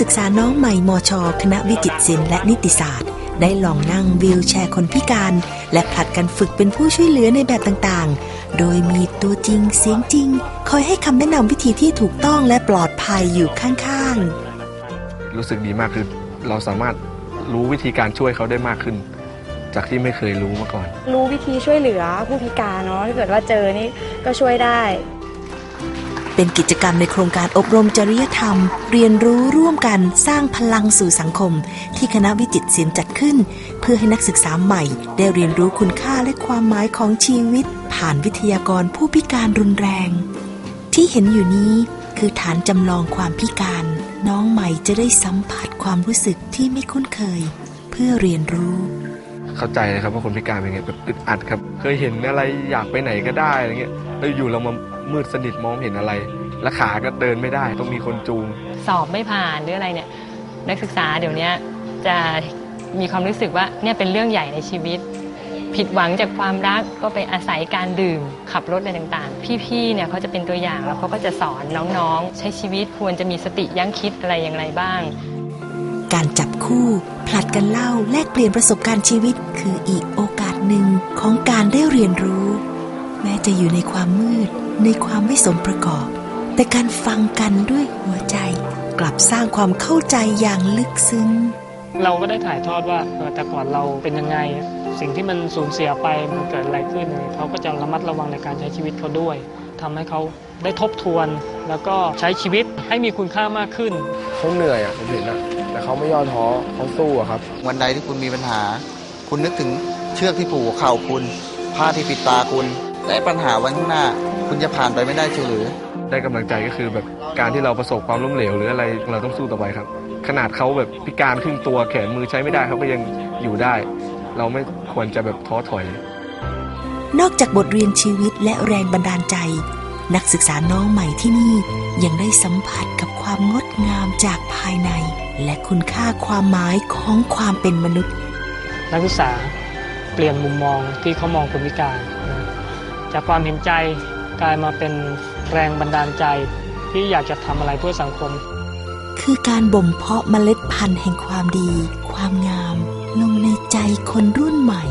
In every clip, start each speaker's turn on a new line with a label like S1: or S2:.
S1: ศึกษาน้องใหม่มช คณะวิจิตรศิลป์และนิติศาสตร์ ได้ลองนั่งวีลแชร์คนพิการ และผลัดกันฝึกเป็นผู้ช่วยเหลือในแบบต่างๆ โดยมีตัวจริงเสียงจริง คอยให้คำแนะนำวิธีที่ถูกต้องและปลอดภัยอยู่ข้างๆ
S2: รู้สึกดีมากคือเราสามารถรู้วิธีการช่วยเขาได้มากขึ้น จากที่ไม่เคยรู้มาก่อน
S3: รู้วิธีช่วยเหลือผู้พิการเนาะถ้าเกิดว่าเจอนี่ก็ช่วยได้
S1: เป็นกิจกรรมในโครงการอบรมจริยธรรม เรียนรู้ร่วมกันสร้างพลังสู่สังคม ที่คณะวิจิตรศิลป์จัดขึ้น เพื่อให้นักศึกษาใหม่ ได้เรียนรู้คุณค่าและความหมายของชีวิต ผ่านวิทยากรผู้พิการรุนแรง ที่เห็นอยู่นี้คือฐานจำลองความพิการ น้องใหม่จะได้สัมผัสความรู้สึกที่ไม่คุ้นเคย เพื่อเรียนรู้
S2: เข้าใจเลยครับว่าคนพิการเป็นไงแบบอึดอัดครับ เคยเห็นอะไรอยากไปไหนก็ได้อะไรเงี้ยแล้วอยู่เรามา มืดสนิทมองไม่เห็นอะไร และขาก็เดินไม่ได้ ต้องมีคนจูง
S4: สอบไม่ผ่านหรืออะไรเนี่ย นักศึกษาเดี๋ยวนี้จะมีความรู้สึกว่าเนี่ยเป็นเรื่องใหญ่ในชีวิต ผิดหวังจากความรักก็ไปอาศัยการดื่ม ขับรถอะไรต่างๆ พี่ๆเนี่ยเขาจะเป็นตัวอย่างแล้วเขาก็จะสอนน้องๆ ใช้ชีวิตควรจะมีสติยั้งคิดอะไรอย่างไรบ้าง
S1: การจับคู่ผลัดกันเล่าแลกเปลี่ยนประสบการณ์ชีวิต คืออีกโอกาสหนึ่งของการได้เรียนรู้ แม้จะอยู่ในความมืด ในความไม่สมประกอบ แต่การฟังกันด้วยหัวใจกลับสร้างความเข้าใจอย่างลึกซึ้ง
S5: เราก็ได้ถ่ายทอดว่าเออแต่ก่อนเราเป็นยังไง สิ่งที่มันสูญเสียไปมันเกิดอะไรขึ้นเขาก็จะระมัดระวังในการใช้ชีวิตเขาด้วยทำให้เขาได้ทบทวน แล้วก็ใช้ชีวิตให้มีคุณค่ามากขึ้น
S2: เขาเหนื่อยอะผมเห็นอะแต่เขาไม่ย่อท้อเขาสู้อะครับ
S6: วันใดที่คุณมีปัญหา คุณนึกถึงเชือกที่ผูกหัวเข่าคุณ ผ้าที่ปิดตาคุณ และปัญหาวันข้างหน้า คุณจะผ่านไปไม่ได้เฉยหรือ
S2: ได้กำลังใจก็คือแบบการที่เราประสบความล้มเหลว หรืออะไรเราต้องสู้ต่อไปครับ ขนาดเขาแบบพิการครึ่งตัวแขนมือใช้ไม่ได้เขาก็ยังอยู่ได้ เราไม่ควรจะแบบท้อถอย
S1: นอกจากบทเรียนชีวิตและแรงบันดาลใจ นักศึกษาน้องใหม่ที่นี่ยังได้สัมผัสกับความงดงามจากภายใน และคุณค่าความหมายของความเป็นมนุษย์
S5: นักศึกษาเปลี่ยนมุมมองที่เขามองคนพิการนะจากความเห็นใจ กลายมาเป็นแรงบันดาลใจที่อยากจะทำอะไรเพื่อสังคม
S1: คือการบ่มเพาะเมล็ดพันธุ์แห่งความดี ความงาม ลงในใจคนรุ่นใหม่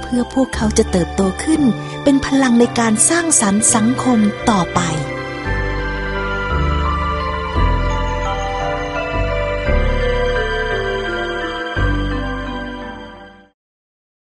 S1: เพื่อพวกเขาจะเติบโตขึ้น เป็นพลังในการสร้างสรรค์สังคมต่อไป